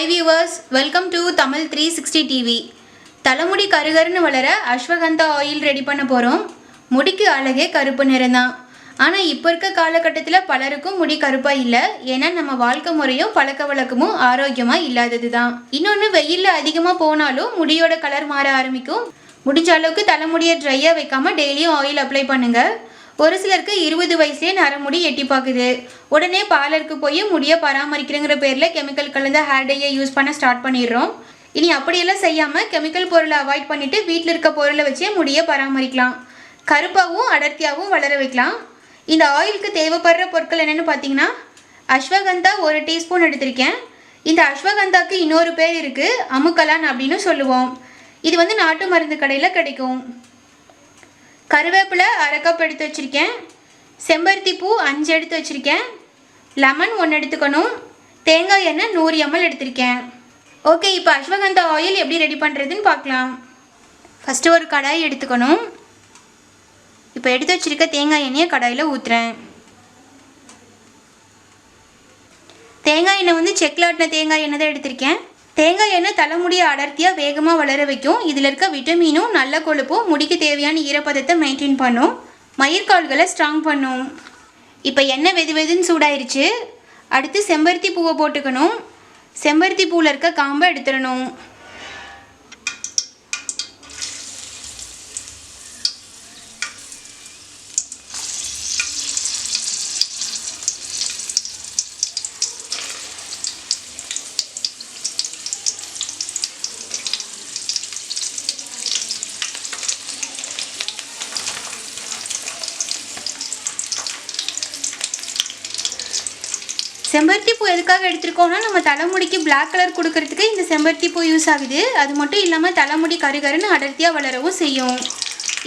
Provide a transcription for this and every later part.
Hi viewers welcome to Tamil three sixty TV தலைமுடி கருகருன்னு வளர அஸ்வகந்தா ஆயில் ரெடி பண்ண போகிறோம் முடிக்கு அழகே கருப்பு நிறம் தான் ஆனால் இப்போ இருக்க காலகட்டத்தில் பலருக்கும் முடி கருப்பாக இல்லை. ஏன்னா நம்ம வாழ்க்கை முறையும் பழக்க வழக்கமும் ஆரோக்கியமாக இல்லாதது தான் இன்னொன்று வெயிலில் அதிகமாக போனாலும் முடியோட கலர் மாற ஆரம்பிக்கும். முடிஞ்ச அளவுக்கு தலைமுடியை ட்ரையாக வைக்காமல் டெய்லியும் ஆயில் அப்ளை பண்ணுங்கள் ஒரு சிலருக்கு இருபது வயசுலேயே நரமுடி எட்டி பார்க்குது. உடனே பார்லருக்கு போய் முடியை பராமரிக்கிறங்கிற பேரில் கெமிக்கல் கலந்த ஹேர் டையை யூஸ் பண்ண ஸ்டார்ட் பண்ணிடுறோம். இனி அப்படியெல்லாம் செய்யாமல் கெமிக்கல் பொருளை அவாய்ட் பண்ணிவிட்டு வீட்டில் இருக்க பொருளை வச்சே முடியை பராமரிக்கலாம். கருப்பாகவும் அடர்த்தியாகவும் வளர வைக்கலாம். இந்த ஆயிலுக்கு தேவைப்படுற பொருட்கள் என்னென்னு பார்த்தீங்கன்னா அஸ்வகந்தா ஒரு டீஸ்பூன் எடுத்திருக்கேன். இந்த அஸ்வகந்தாக்கு இன்னொரு பேர் இருக்குது அமுக்கலான் அப்படின்னு சொல்லுவோம். இது வந்து நாட்டு மருந்து கடையில் கிடைக்கும். கருவேப்பிலை அரை கப் எடுத்து வச்சுருக்கேன். செம்பருத்தி பூ அஞ்சு எடுத்து வச்சுருக்கேன். லெமன் ஒன்று எடுத்துக்கணும். தேங்காய் எண்ணெய் நூறு எம்எல் எடுத்திருக்கேன். ஓகே இப்போ அஸ்வகந்தா ஆயில் எப்படி ரெடி பண்ணுறதுன்னு பார்க்கலாம். ஃபஸ்ட்டு ஒரு கடாய் எடுத்துக்கணும். இப்போ எடுத்து வச்சுருக்க தேங்காய் எண்ணெயை கடாயில் ஊற்றுறேன் தேங்காய் எண்ணெய் வந்து செக்கில் ஆட்டின தேங்காய் எண்ணெய் தான் எடுத்திருக்கேன். தேங்காய் எண்ணெய் தலைமுடியை அடர்த்தியாக வேகமாக வளர வைக்கும். இதில் இருக்க விட்டமினும் நல்ல கொழுப்பும் முடிக்கு தேவையான ஈரப்பதத்தை மெயின்டைன் பண்ணும். மயிர்கால்களை ஸ்ட்ராங் பண்ணும். இப்போ எண்ணெய் வெது வெதுன்னு சூடாயிருச்சு. அடுத்து செம்பருத்தி பூவை போட்டுக்கணும். செம்பருத்தி பூவில் இருக்க காம்பை எடுத்துடணும். செம்பருத்தி பூ எதுக்காக எடுத்திருக்கோம்னா நம்ம தலைமுடிக்கு பிளாக் கலர் கொடுக்கறதுக்கு இந்த செம்பருத்தி பூ யூஸ் ஆகுது. அது மட்டும் இல்லாமல் தலைமுடி கருகருன்னு அடர்த்தியாக வளரவும் செய்யும்.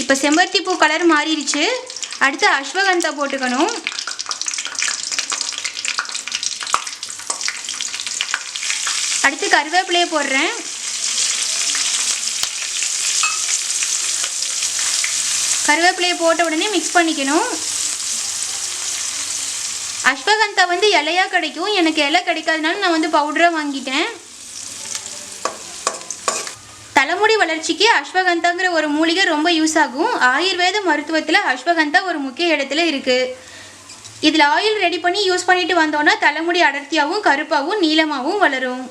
இப்போ செம்பருத்தி பூ கலர் மாறிடுச்சு. அடுத்து அஸ்வகந்தா போட்டுக்கணும். அடுத்து கருவேப்பிலையை போடுறேன். கருவேப்பிலையை போட்ட உடனே மிக்ஸ் பண்ணிக்கணும். அஸ்வகந்தா வந்து இலையாக கிடைக்கும். எனக்கு இலை கிடைக்காதனால நான் வந்து பவுடராக வாங்கிட்டேன். தலைமுடி வளர்ச்சிக்கு அஸ்வகந்தாங்கிற ஒரு மூலிகை ரொம்ப யூஸ் ஆகும். ஆயுர்வேத மருத்துவத்தில் அஸ்வகந்தா ஒரு முக்கிய இடத்துல இருக்குது இதில் ஆயில் ரெடி பண்ணி யூஸ் பண்ணிட்டு வந்தோன்னா தலைமுடி அடர்த்தியாகவும் கருப்பாகவும் நீளமாகவும் வளரும்.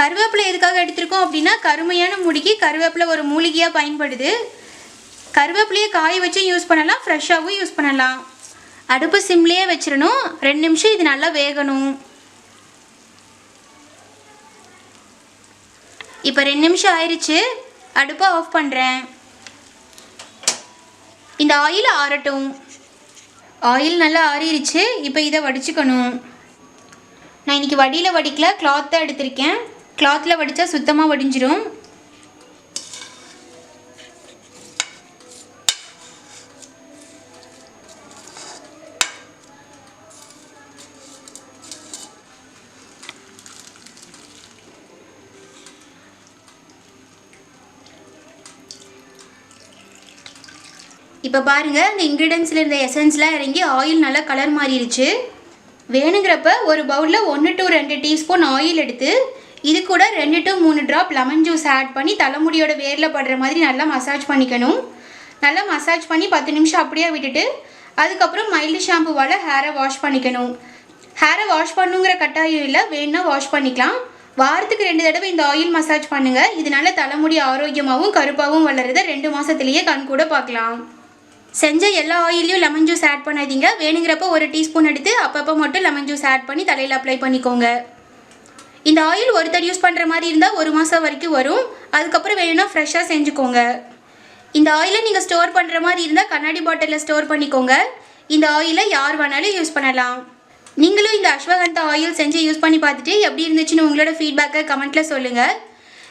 கருவேப்பிலை எதுக்காக எடுத்திருக்கோம் அப்படின்னா கருமையான முடிக்கு கருவேப்பிலை ஒரு மூலிகையாக பயன்படுது. கருவேப்பிலையை காய வச்சும் யூஸ் பண்ணலாம் ஃப்ரெஷ்ஷாகவும் யூஸ் பண்ணலாம். அடுப்பு சிம்லேயே வச்சிடணும் ரெண்டு நிமிஷம் இது நல்லா வேகணும். இப்போ ரெண்டு நிமிஷம் ஆயிடுச்சு அடுப்பை ஆஃப் பண்ணுறேன் இந்த ஆயில் ஆறட்டும். ஆயில் நல்லா ஆறிடுச்சு இப்போ இதை வடிச்சுக்கணும். நான் இன்னைக்கு வடியில் வடிக்கல க்ளாத்தான் எடுத்திருக்கேன். கிளாத்தில் வடித்தா சுத்தமாக வடிஞ்சிடும் இப்போ பாருங்கள் இந்த இன்க்ரீடியன்ஸில் இருந்த எசன்ஸ்லாம் இறங்கி ஆயில் நல்லா கலர் மாறிடுச்சு வேணுங்கிறப்ப ஒரு பவுலில் ஒன்று டு ரெண்டு டீஸ்பூன் ஆயில் எடுத்து இது கூட ரெண்டு டு மூணு ட்ராப் லெமன் ஜூஸ் ஆட் பண்ணி தலைமுடியோட வேரில் படுற மாதிரி நல்லா மசாஜ் பண்ணிக்கணும். நல்லா மசாஜ் பண்ணி பத்து நிமிஷம் அப்படியே விட்டுட்டு அதுக்கப்புறம் மைல்டு ஷாம்புவால் ஹேரை வாஷ் பண்ணிக்கணும். ஹேரை வாஷ் பண்ணுங்கிற கட்டாயம் இல்லை வேணுன்னா வாஷ் பண்ணிக்கலாம். வாரத்துக்கு ரெண்டு தடவை இந்த ஆயில் மசாஜ் பண்ணுங்கள் இதனால தலைமுடி ஆரோக்கியமாகவும் கருப்பாகவும் வளருதை ரெண்டு மாதத்துலேயே கண் கூட பார்க்கலாம். செஞ்ச எல்லா ஆயிலையும் லெமன் ஜூஸ் ஆட் பண்ணாதீங்க. வேணுங்கிறப்ப ஒரு டீஸ்பூன் எடுத்து அப்பப்போ மட்டும் லெமன் ஜூஸ் ஆட் பண்ணி தலையில் அப்ளை பண்ணிக்கோங்க. இந்த ஆயில் ஒருத்தர் யூஸ் பண்ணுற மாதிரி இருந்தால் ஒரு மாதம் வரைக்கும் வரும். அதுக்கப்புறம் வேணும்னா ஃப்ரெஷ்ஷாக செஞ்சுக்கோங்க. இந்த ஆயிலை நீங்கள் ஸ்டோர் பண்ணுற மாதிரி இருந்தால் கண்ணாடி பாட்டிலில் ஸ்டோர் பண்ணிக்கோங்க. இந்த ஆயிலை யார் வேணாலும் யூஸ் பண்ணலாம். நீங்களும் இந்த அஸ்வகந்தா ஆயில் செஞ்சு யூஸ் பண்ணி பார்த்துட்டு எப்படி இருந்துச்சுன்னு உங்களோட ஃபீட்பேக்கை கமெண்ட்டில் சொல்லுங்கள்